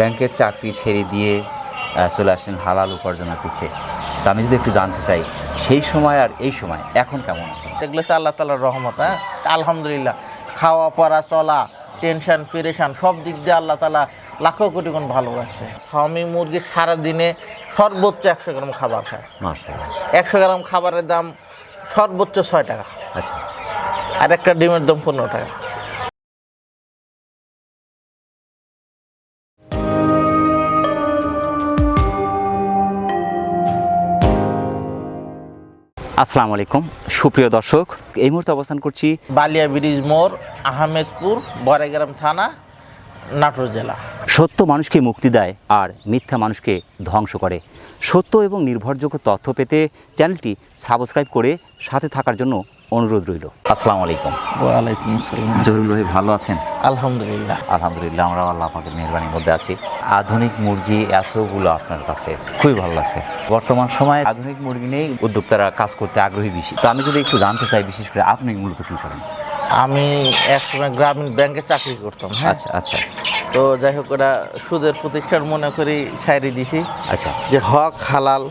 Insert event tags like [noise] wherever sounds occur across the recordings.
ব্যাংকের চাকরি ছেড়ে দিয়ে চলে আসলেন হালাল উপার্জনের পিছে। তা আমি যদি একটু জানতে চাই সেই সময় আর এই সময় এখন কেমন আছে? এগুলো হচ্ছে আল্লাহ তালার রহমত হ্যাঁ? আলহামদুলিল্লাহ খাওয়া পড়া চলা টেনশন পেরেশান সব দিক দিয়ে আল্লাহ তালা লাখো কোটি গুণ ভালো রাখছে ফার্মি মুরগি সারাদিনে সর্বোচ্চ একশো গ্রাম খাবার খায় একশো গ্রাম খাবারের দাম সর্বোচ্চ ছয় টাকা। আচ্ছা। আর একটা ডিমের দাম পনেরো টাকা। আসসালামু আলাইকুম। সুপ্রিয় দর্শক এই মুহূর্তে অবস্থান করছি বালিয়া ব্রিজ মোড় আহমেদপুর বরাইগ্রাম থানা নাটোর জেলা। সত্য মানুষকে মুক্তি দেয় আর মিথ্যা মানুষকে ধ্বংস করে। সত্য এবং নির্ভরযোগ্য তথ্য পেতে চ্যানেলটি সাবস্ক্রাইব করে সাথে থাকার জন্য অনুরোধ রইল। আসসালামু আলাইকুম। ওয়ালাইকুম আসসালাম। জহিরুল ভাই ভালো আছেন? আলহামদুলিল্লাহ। আলহামদুলিল্লাহ আমরা আল্লাহ পাকের মেহরবানির মধ্যে আছি। আধুনিক মুরগি এতগুলো আপনার কাছে খুবই ভালো লাগছে। বর্তমান সময়ে আধুনিক মুরগি নিয়েই উদ্যোক্তারা কাজ করতে আগ্রহী বেশি। তো আমি যদি একটু জানতে চাই বিশেষ করে আপনি মূলত কী করেন? আমি একসময় গ্রামীণ ব্যাংকে চাকরি করতাম হ্যাঁ? আচ্ছা আচ্ছা। তো যাই হোক ওরা সুদের প্রতিষ্ঠান মনে করি সাইরি দিছি। আচ্ছা। যে হক হালাল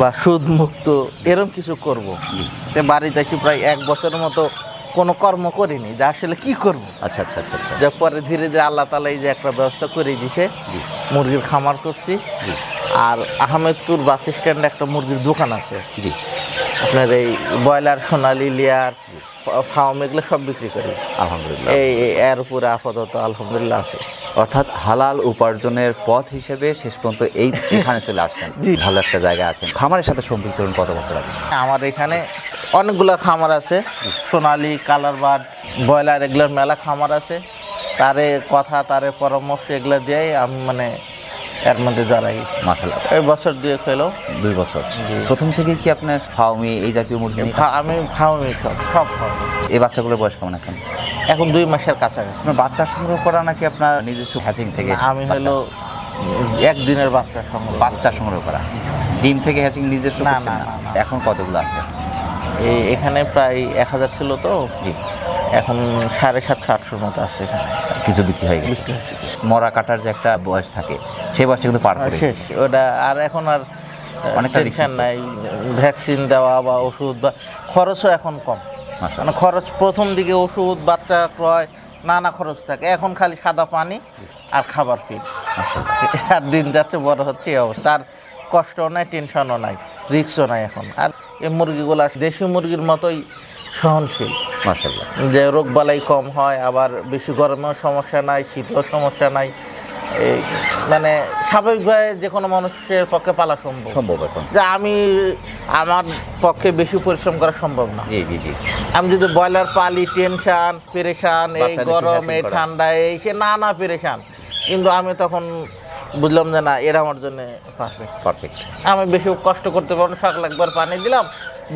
বা সুদ মুক্ত এরকম কিছু করব। তে বাড়িতে এসে প্রায় এক বছরের মতো কোনো কর্ম করিনি যে আসলে কি করব? আচ্ছা আচ্ছা আচ্ছা আচ্ছা। যে পরে ধীরে ধীরে আল্লাহ তালা এই যে একটা ব্যবস্থা করে দিছে মুরগির খামার করছি। আর আহমেদপুর বাস স্ট্যান্ডে একটা মুরগির দোকান আছে। জি। আপনার এই ব্রয়লার সোনালি লেয়ার ফার্ম এগুলো সব বিক্রি করি। আলহামদুলিল্লাহ। এই এর উপরে আপাতত আলহামদুলিল্লাহ আছে। অর্থাৎ হালাল উপার্জনের পথ হিসেবে শেষ পর্যন্ত এই [laughs] এখানে চলে আসছেন। ভালো একটা জায়গা আছেন। খামারের সাথে সম্পৃক্ত হলেন কত বছর আগে? আমার এখানে অনেকগুলো খামার আছে। সোনালি কালার বার্ড ব্রয়লার এগুলোর মেলা খামার আছে। তারে কথা তারে পরামর্শ এগুলো দিয়েই আমি মানে এর মধ্যে জড়াই গেছি মাসাল্লাহ এই বছর দিয়ে খেলো। দুই বছর। প্রথম থেকেই কি আপনার ফাউমি এই জাতীয় মুরগি আমি খাওয়ামি সব সব এই বাচ্চাগুলোর বয়স কেমন এখন? এখন দুই মাসের কাছাকাছি। বাচ্চা সংগ্রহ করা নাকি আপনার নিজস্ব হ্যাচিং থেকে আমি হলো একদিনের বাচ্চা সংগ্রহ বাচ্চা সংগ্রহ করা। ডিম থেকে হ্যাচিং নিজস্ব না, না। এখন কতগুলো আছে? এই এখানে প্রায় এক হাজার ছিল তো। জি। এখন সাড়ে সাতশো আটশোর মতো আছে এখানে। কিছু বিক্রি হয়ে গেছে। মরা কাটার যে একটা বয়স থাকে সেই বয়সটা কিন্তু পার করে শেষ ওটা আর এখন আর অনেকটা টেনশন risk নাই। ভ্যাকসিন দেওয়া বা ওষুধ বা খরচও এখন কম। মানে খরচ প্রথম দিকে ওষুধ বাচ্চা ক্রয় নানা খরচ থাকে। এখন খালি সাদা পানি আর খাবার ফিড আর দিন যাচ্ছে বড় হচ্ছে এই অবস্থা। আর কষ্টও নাই টেনশনও নাই রিক্সও নাই এখন। আর এই মুরগিগুলো দেশি মুরগির মতোই সহনশীল। মাশাল্লাহ যে রোগ বালাই কম হয় আবার বেশি গরমেও সমস্যা নাই শীতেও সমস্যা নাই। এই মানে স্বাভাবিকভাবে যে কোনো মানুষের পক্ষে পালা সম্ভব। সম্ভব এখন। যে আমি আমার পক্ষে বেশি পরিশ্রম করা সম্ভব না। জি জি জি। আমি যদি ব্রয়লার পালি টেনশান পেরেশান এই গরম এই ঠান্ডা এই সে না না পেরেশান। কিন্তু আমি তখন বুঝলাম যে না এরা আমার জন্য পারফেক্ট পারফেক্ট আমি বেশি কষ্ট করতে পারব না সকালে একবার পানি দিলাম।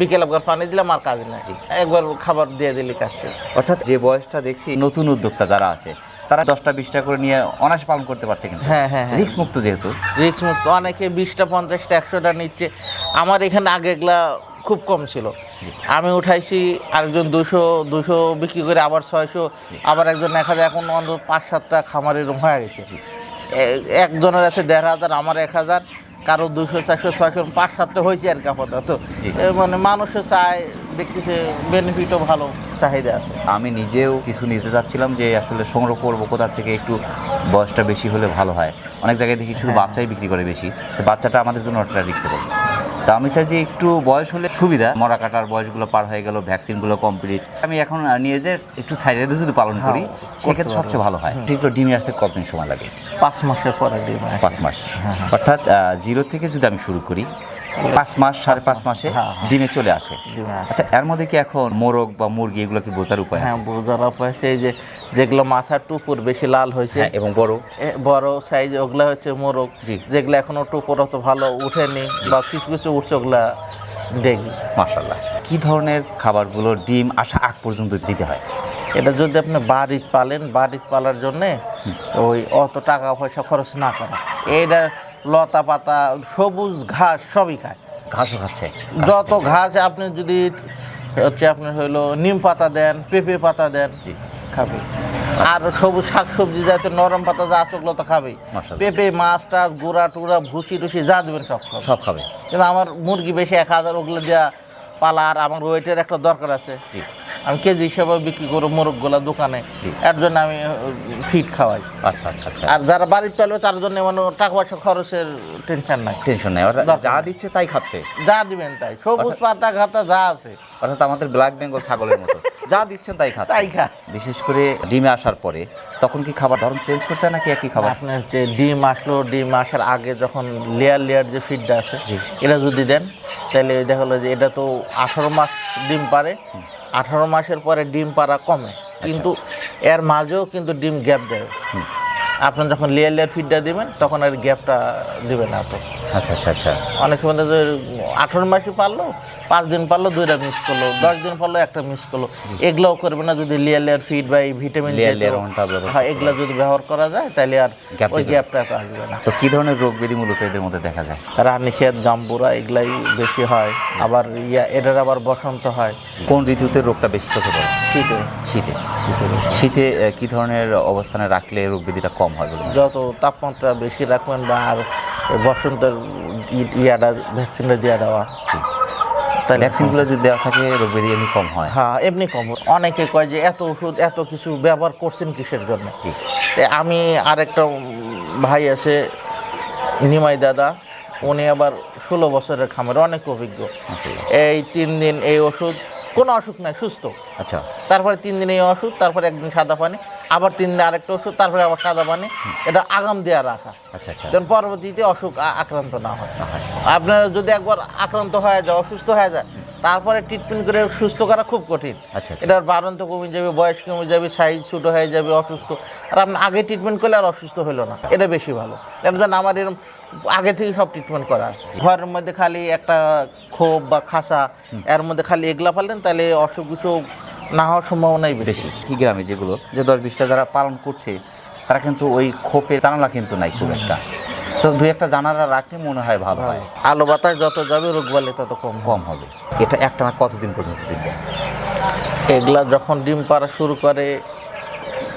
বিকেল একবার পানি দিলাম আর কাজ নাই একবার খাবার দিয়ে দিলি কাজ শেষ। অর্থাৎ যে বয়সটা দেখছি নতুন উদ্যোক্তা যারা আছে তারা দশটা বিশটা করে নিয়ে অনায়াসে পালন করতে পারছে কিন্তু। হ্যাঁ হ্যাঁ হ্যাঁ। রিক্স মুক্ত যেহেতু। রিক্স মুক্ত অনেকে বিশটা পঞ্চাশটা একশোটা নিচ্ছে। আমার এখানে আগে এগুলা খুব কম ছিল। আমি উঠাইছি আরেকজন দুশো দুশো বিক্রি করে আবার ছয়শো আবার একজন এক হাজার এখন অন্তত পাঁচ সাতটা খামার এরকম হয়ে গেছে। একজনের আছে দেড় হাজার আমার এক হাজার। কারও দুশো চারশো ছয়শো পাঁচ সাতটা হয়েছে আর কি আপাতত। মানে মানুষও চায় দেখতেছে বেনিফিটও ভালো চাহিদা আছে। আমি নিজেও কিছু নিতে চাচ্ছিলাম যে আসলে সংগ্রহ করব কোথা থেকে একটু বয়সটা বেশি হলে ভালো হয়। অনেক জায়গায় দেখি শুধু হ্যাঁ। বাচ্চাই বিক্রি করে বেশি। তো বাচ্চাটা আমাদের জন্য একটা রিক্সেবল তা আমি চাই যে একটু বয়স হলে সুবিধা মরা কাটার বয়সগুলো পার হয়ে গেল ভ্যাকসিনগুলো কমপ্লিট আমি এখন নিয়ে যে একটু সাইডে যদি পালন করি হ্যাঁ, সেক্ষেত্রে সবচেয়ে ভালো হয়। ঠিক ডিমে আসতে কতদিন সময় লাগে? পাঁচ মাসের পর ডিম পাঁচ মাস। অর্থাৎ জিরো থেকে যদি আমি শুরু করি পাঁচ মাস সাড়ে পাঁচ মাসে হ্যাঁ, ডিমে চলে আসে। আচ্ছা এর মধ্যে কি এখন মোরগ বা মুরগি এগুলো কি বোঝার উপায় হ্যাঁ বোঝার উপায় সেই যে যেগুলো মাথার টুকুর বেশি লাল হয়েছে। হ্যাঁ এবং বড়। বড় সাইজ ওগুলো হচ্ছে মোরগ। জি। যেগুলো এখনও টুকুর অত ভালো উঠেনি বা কিছু কিছু উঠছে ওগুলা ডেগি মাশাল্লাহ কি ধরনের খাবারগুলো ডিম আসা আগ পর্যন্ত দিতে হয়? এটা যদি আপনি বাড়িতে পালেন বাড়িতে পালার জন্যে ওই অত টাকা পয়সা খরচ না করা এইটা লতা পাতা সবুজ ঘাস সবই খায়। ঘাসও খাচ্ছে। যত ঘাস আপনি যদি হচ্ছে আপনার হইল নিম পাতা দেন পেঁপে পাতা দেন খাবে আর সবুজ শাক সবজি যাতে নরম পাতা যা ওগুলো তো খাবেই। পেঁপে মাছ টাছ গুঁড়া টুড়া ভুসি টুসি যা দেবেন সব খাবে সব খাবে কিন্তু আমার মুরগি বেশি এক হাজার ওগুলো দেওয়া পালা আর আমার ওয়েটের একটা দরকার আছে। আমি কেজি হিসাবে বিক্রি করি মোরগগুলা দোকানে। এর জন্য আমি ফিট খাওয়াই। আচ্ছা আচ্ছা আচ্ছা। আর যারা বাড়ির চলবে তার জন্য মানে টাকা পয়সা খরচের টেনশন নাই। টেনশন নেই। অর্থাৎ যা দিচ্ছে তাই খাচ্ছে। যা দিবেন তাই। সবুজ পাতা ঘাতা যা আছে। অর্থাৎ আমাদের ব্ল্যাক বেঙ্গল ছাগলের মতো। যা দিচ্ছেন তাই খাচ্ছে। তাই খা। বিশেষ করে ডিমে আসার পরে তখন কি খাবার ধরন চেঞ্জ করতে হয় নাকি একই খাবার? আপনার যে ডিম আসলো ডিম আসার আগে যখন লেয়ার লেয়ার যে ফিডটা আছে এটা যদি দেন তাহলে দেখা হলো যে এটা তো আঠারো মাস ডিম পারে। আঠারো মাসের পরে ডিম পাড়া কমে। কিন্তু এর মাঝেও কিন্তু ডিম গ্যাপ দেয়। হুম। আপনি যখন লেয়ার লেয়ার ফিডটা দিবেন তখন আর গ্যাপটা দিবে না তো আচ্ছা আচ্ছা আচ্ছা। অনেক সময় যে আঠারো মাসে পারল পাঁচ দিন পারল দুইটা মিস করল দশ দিন পারল একটা মিস করল। এগুলোও করবে না যদি লেয়ার লেয়ার ফিড বা এই ভিটামিন হ্যাঁ এগুলো যদি ব্যবহার করা যায় তাহলে আর ওই গ্যাপটা আসবে না। তো কী ধরনের রোগ ব্যাধি মূলত এদের মধ্যে দেখা যায়? রানীক্ষেত জাম্বুরা এগুলাই বেশি হয়। আবার ইয়া এটার আবার বসন্ত হয়। কোন ঋতুতে রোগটা বেশি চোখে পড়ে শীতে। শীতে। শীতে কি ধরনের অবস্থানে রাখলে রোগ ব্যাধিটা কম হয়? যত তাপমাত্রা বেশি রাখবেন বা আর বসন্তের ইয়াটা ভ্যাকসিনটা দিয়ে দেওয়া। তাহলে ভ্যাকসিনগুলো যদি দেওয়া থাকে রোগ ব্যাধি এমনি কম হয়? হ্যাঁ এমনি কম। অনেকে কয় যে এত ওষুধ এত কিছু ব্যবহার করছেন কিসের জন্য? আমি আরেকটা ভাই আছে নিমাই দাদা। উনি আবার ষোলো বছরের খামার অনেক অভিজ্ঞ। এই তিন দিন এই ওষুধ কোনো অসুখ নাই সুস্থ। আচ্ছা। তারপরে তিন দিনে অসুখ ওষুধ তারপরে একদিন সাদা পানি আবার তিন দিন আরেকটা ওষুধ তারপরে আবার সাদা পানি। এটা আগাম দেওয়া রাখা। আচ্ছা আচ্ছা। যেন পরবর্তীতে অসুখ আক্রান্ত না হয়। আপনার যদি একবার আক্রান্ত হয়ে যায় অসুস্থ হয়ে যায় তারপরে ট্রিটমেন্ট করে সুস্থ করা খুব কঠিন। আচ্ছা আচ্ছা। এটার বারন্ত কমে যাবে বয়স কমে যাবে সাইজ ছোটো হয়ে যাবে অসুস্থ। আর আপনি আগে ট্রিটমেন্ট করলে আর অসুস্থ হলো না এটা বেশি ভালো। এর জন্য আমার এরকম আগে থেকে সব ট্রিটমেন্ট করা আছে। ঘরের মধ্যে খালি একটা ক্ষোভ বা খাসা এর মধ্যে খালি এগুলা ফেললেন তাহলে অসুখ বিসুখ না হওয়ার সম্ভাবনাই বেশি। কি গ্রামে যেগুলো যে দশ বিশটা যারা পালন করছে তারা কিন্তু ওই খোপের জানালা কিন্তু নাই খুব একটা। তো দুই একটা জানালা রাখলে মনে হয় ভালো হয়। আলো বাতাস যত যাবে রোগ বলে তত কম কম হবে। এটা একটা না কতদিন পর্যন্ত দিবে এগুলা যখন ডিম পাড়া শুরু করে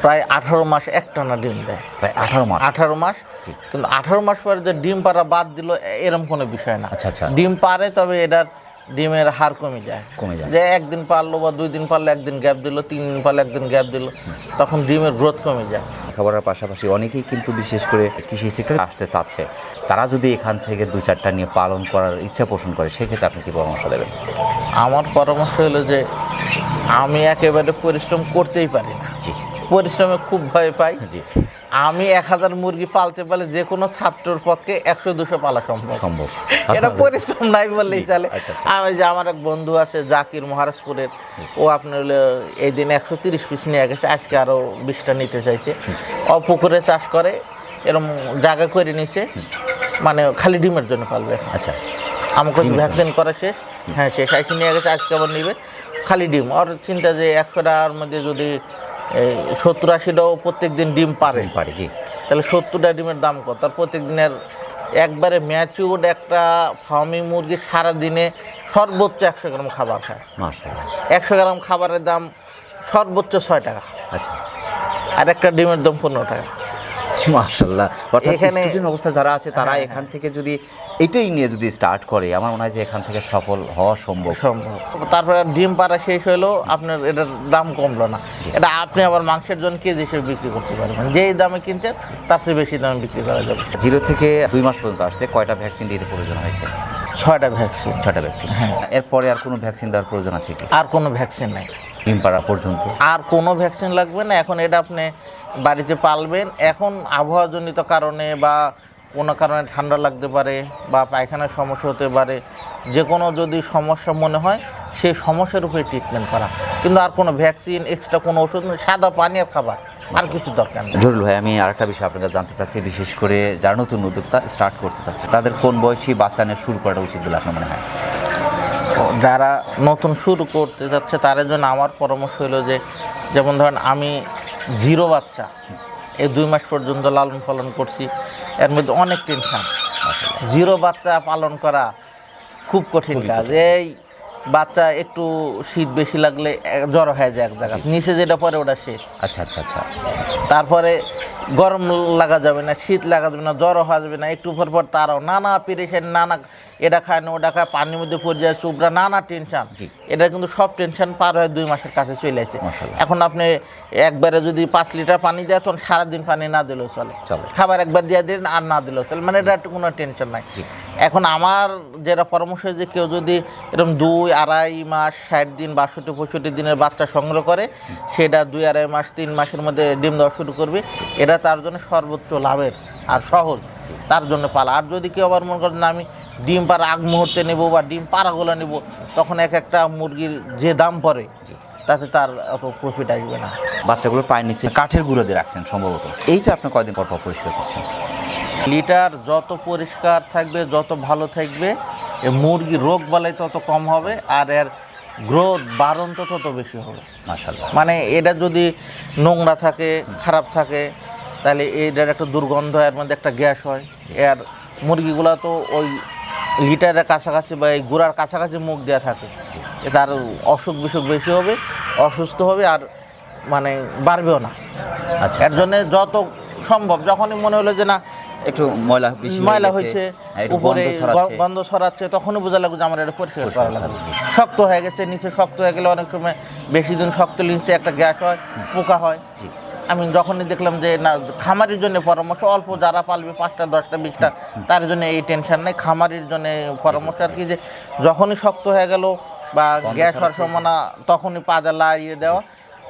প্রায় আঠারো মাস একটানা ডিম দেয়। প্রায় আঠারো মাস। আঠারো মাস। কিন্তু আঠারো মাস পরে যে ডিম পাড়া বাদ দিল এরম কোনো বিষয় না। আচ্ছা আচ্ছা। ডিম পারে তবে এটার ডিমের হার কমে যায়। কমে যায়। যে একদিন পারল বা দুই দিন পারলে একদিন গ্যাপ দিল তিন দিন পারলে একদিন গ্যাপ দিল তখন ডিমের গ্রোথ কমে যায়। খাবারের পাশাপাশি অনেকেই কিন্তু বিশেষ করে কৃষি সেক্টরে আসতে চাচ্ছে। তারা যদি এখান থেকে দু চারটা নিয়ে পালন করার ইচ্ছা পোষণ করে সেক্ষেত্রে আপনি কি পরামর্শ দেবেন? আমার পরামর্শ হলো যে আমি একেবারে পরিশ্রম করতেই পারি না। পরিশ্রমে খুব ভয় পাই। জি। আমি এক হাজার মুরগি পালতে পারলে যে কোনো ছাত্রর পক্ষে একশো দুশো পালা সম্ভব। সম্ভব। এটা পরিশ্রম নাই বললেই চলে। আচ্ছা, আচ্ছা। আমি যে আমার এক বন্ধু আছে জাকির মহারাজপুরের ও আপনার এই দিন একশো তিরিশ পিস নিয়ে গেছে আজকে আরও বিশটা নিতে চাইছে। ও পুকুরে চাষ করে এরকম জায়গা করে নিছে মানে খালি ডিমের জন্য পালবে। আচ্ছা। আমাকে ভ্যাকসিন করা শেষ। হ্যাঁ শেষ। আইসি নিয়ে গেছে আজকে আবার নিবে। খালি ডিম। আর চিন্তা যে একশোটার মধ্যে যদি সত্তর আশিটাও প্রত্যেক দিন ডিম পারে। পারে কি তাহলে সত্তরটা ডিমের দাম কত? আর প্রত্যেক দিনের একবারে ম্যাচিউড একটা ফার্মি মুরগি সারা দিনে সর্বোচ্চ একশো গ্রাম খাবার খায়। একশো গ্রাম খাবারের দাম সর্বোচ্চ ছয় টাকা। আচ্ছা। আর একটা ডিমের দাম পনেরো টাকা। মাশাআল্লাহ। অর্থাৎ এখানে- স্টুডেন্ট অবস্থা যারা আছে তারা হ্যাঁ, এখান থেকে যদি এটাই নিয়ে যদি স্টার্ট করে আমার মনে হয় যে এখান থেকে সফল হওয়া সম্ভব। সম্ভব। তারপরে ডিম পাড়া শেষ হলো আপনার এটার দাম কমলো না। এটা আপনি আবার মাংসের জন্য কেজি হিসেবে বিক্রি করতে পারবেন যেই দামে কিনছেন তার চেয়ে বেশি দামে বিক্রি করা যাবে। জিরো থেকে দুই মাস পর্যন্ত আসতে কয়টা ভ্যাকসিন দিতে প্রয়োজন হয়েছে? ছয়টা ভ্যাকসিন ছয়টা ভ্যাকসিন হ্যাঁ। এরপরে আর কোনো ভ্যাকসিন দেওয়ার প্রয়োজন আছে কি? আর কোনো ভ্যাকসিন নাই। ডিম পাড়া পর্যন্ত। আর কোনো ভ্যাকসিন লাগবে না এখন এটা আপনি বাড়িতে পালবেন। এখন আবহাওয়াজনিত কারণে বা কোনো কারণে ঠান্ডা লাগতে পারে বা পায়খানার সমস্যা হতে পারে যে কোনো যদি সমস্যা মনে হয় সেই সমস্যার উপরে ট্রিটমেন্ট করা। কিন্তু আর কোনো ভ্যাকসিন এক্সট্রা কোনো ওষুধ নেই সাদা পানি আর খাবার আর কিছু দরকার নেই। জরুল ভাই আমি আরেকটা বিষয় আপনার জানতে চাচ্ছি বিশেষ করে যারা নতুন উদ্যোক্তা স্টার্ট করতে চাচ্ছে তাদের কোন বয়সী বাচ্চা নিয়ে শুরু করাটা উচিত বলে আপনার মনে হয়? যারা নতুন শুরু করতে যাচ্ছে তাদের জন্য আমার পরামর্শ হলো যে যেমন ধরেন আমি জিরো বাচ্চা এই দুই মাস পর্যন্ত লালন পালন করছি এর মধ্যে অনেক টেনশান জিরো বাচ্চা পালন করা খুব কঠিন কাজ। এই বাচ্চা একটু শীত বেশি লাগলে জ্বর হয়ে যায় এক জায়গায়। নিচে যেটা পরে ওটা শেষ। আচ্ছা আচ্ছা আচ্ছা। তারপরে গরম লাগা যাবে না শীত লাগা যাবে না জ্বর হওয়া যাবে না একটু পর পর তারাও নানা পেরেছেন নানা এটা খায় না ওটা খায় পানির মধ্যে পড়ে যায় চুবরা নানা টেনশন এটা কিন্তু সব টেনশন পার হয়ে দুই মাসের কাছে চলে আসে। এখন আপনি একবারে যদি পাঁচ লিটার পানি দেয় তখন সারাদিন পানি না দিলেও চলে। চলে। খাবার একবার দিয়ে দিন আর না দিলেও চলে। মানে এটা একটু কোনো টেনশন নাই। এখন আমার যেটা পরামর্শ যে কেউ যদি এরকম দুই আড়াই মাস ষাট দিন বাষট্টি পঁয়ষট্টি দিনের বাচ্চা সংগ্রহ করে সেটা দুই আড়াই মাস তিন মাসের মধ্যে ডিম দেওয়া শুরু করবে। এটা তার জন্য সর্বোচ্চ লাভের আর সহজ তার জন্য পালা। আর যদি কেউ আবার মনে করেন না আমি ডিম পাড়া আগ মুহূর্তে নেব বা ডিম পাড়াগুলো নেব তখন এক একটা মুরগির যে দাম পড়ে তাতে তার অত প্রফিট আসবে না। বাচ্চাগুলো পায়ের নিচে কাঠের গুঁড়ো দিয়ে রাখছেন সম্ভবত। এইটা আপনি কয়দিন পর পর পরিষ্কার করছেন? লিটার যত পরিষ্কার থাকবে যত ভালো থাকবে এ মুরগির রোগ বালাই তত কম হবে আর এর গ্রোথ বারণ তো তত বেশি হবে। মাশাল্লাহ মানে এটা যদি নোংরা থাকে খারাপ থাকে তাহলে এটার একটা দুর্গন্ধ এর মধ্যে একটা গ্যাস হয়। এর মুরগিগুলো তো ওই লিটারের কাছাকাছি বা এই গুড়ার কাছাকাছি মুখ দেওয়া থাকে। এ তার অসুখ বিসুখ বেশি হবে অসুস্থ হবে আর মানে বাড়বেও না। আচ্ছা। এর জন্য যত সম্ভব যখনই মনে হলো যে না একটু ময়লা বেশি ময়লা হয়েছে হ্যাঁ, উপরে গন্ধ ছড়াচ্ছে। তখনই বোঝা লাগবে যে আমার এটা পরিষ্কার করা লাগবে। শক্ত হয়ে গেছে নিচে শক্ত হয়ে গেলে অনেক সময় বেশি দিন শক্ত নিচে একটা গ্যাস হয় পোকা হয়। আমি যখনই দেখলাম যে না খামারির জন্য পরামর্শ অল্প যারা পালবে পাঁচটা দশটা বিশটা তার জন্য এই টেনশন নেই। খামারির জন্য পরামর্শ আর কি যে যখনই শক্ত হয়ে গেল বা গ্যাস হওয়ার ছড়াচ্ছে। সম্ভাবনা তখনই পাজা লাগিয়ে দেওয়া।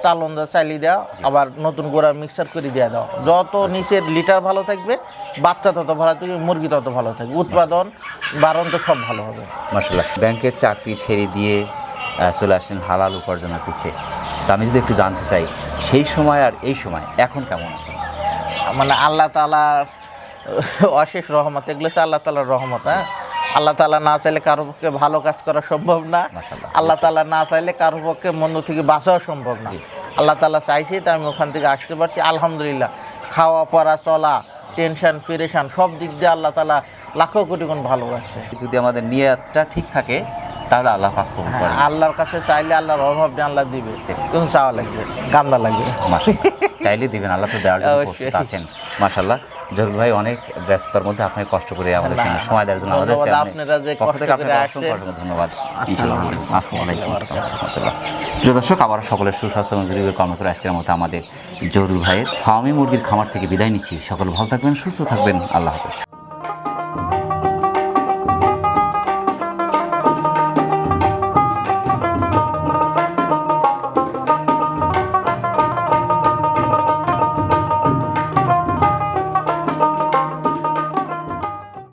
চালন চালিয়ে দেওয়া আবার নতুন গোড়া মিক্সার করে দিয়ে দেওয়া যত নিচের লিটার ভালো থাকবে বাচ্চা তত ভালো থাকবে মুরগি তত ভালো থাকবে। উৎপাদন বারণ তো সব ভালো হবে। মাশাল্লাহ ব্যাংকের চাকরি ছেড়ে দিয়ে চলে আসেন হালাল উপার্জনের পিছে। তা আমি যদি একটু জানতে চাই সেই সময় আর এই সময় এখন কেমন আছে? মানে আল্লাহ তালার অশেষ রহমত এগুলো হচ্ছে আল্লাহ তালার রহমত হ্যাঁ? আল্লাহ তালা না চাইলে কারও পক্ষে ভালো কাজ করা সম্ভব না। আল্লাহ তালা না চাইলে কারও পক্ষে মন্দ থেকে বাঁচাও সম্ভব না। আল্লাহ তালা চাইছে তাই আমি ওখান থেকে আসতে পারছি। আলহামদুলিল্লাহ খাওয়া পড়া চলা টেনশন পেরেশান সব দিক দিয়ে আল্লাহ তালা লাখো কোটি গুণ ভালো রাখছে যদি আমাদের নিয়তটা ঠিক থাকে তাহলে আল্লাহ পাক হ্যাঁ আল্লাহর কাছে চাইলে আল্লাহর অভাব আল্লাহ দিবে। কিন্তু চাওয়া লাগবে কান্দা লাগবে। চাইলে দিবেন আল্লাহ তো দেওয়ার জন্য আছেন। মাশাল্লাহ জহুর ভাই অনেক ব্যস্ততার মধ্যে আপনাকে কষ্ট করে আমাদের সঙ্গে সময় দেওয়ার জন্য আমাদের ধন্যবাদ পক্ষ থেকে আপনাকে অসংখ্য অসংখ্য। প্রিয় দর্শক আবার সকলের সুস্বাস্থ্য এবং দীর্ঘ কর্ম করে আজকের মতো আমাদের জরুর ভাইয়ের ফার্মি মুরগির খামার থেকে বিদায় নিচ্ছি। সকল ভালো থাকবেন সুস্থ থাকবেন। আল্লাহ হাফেজ।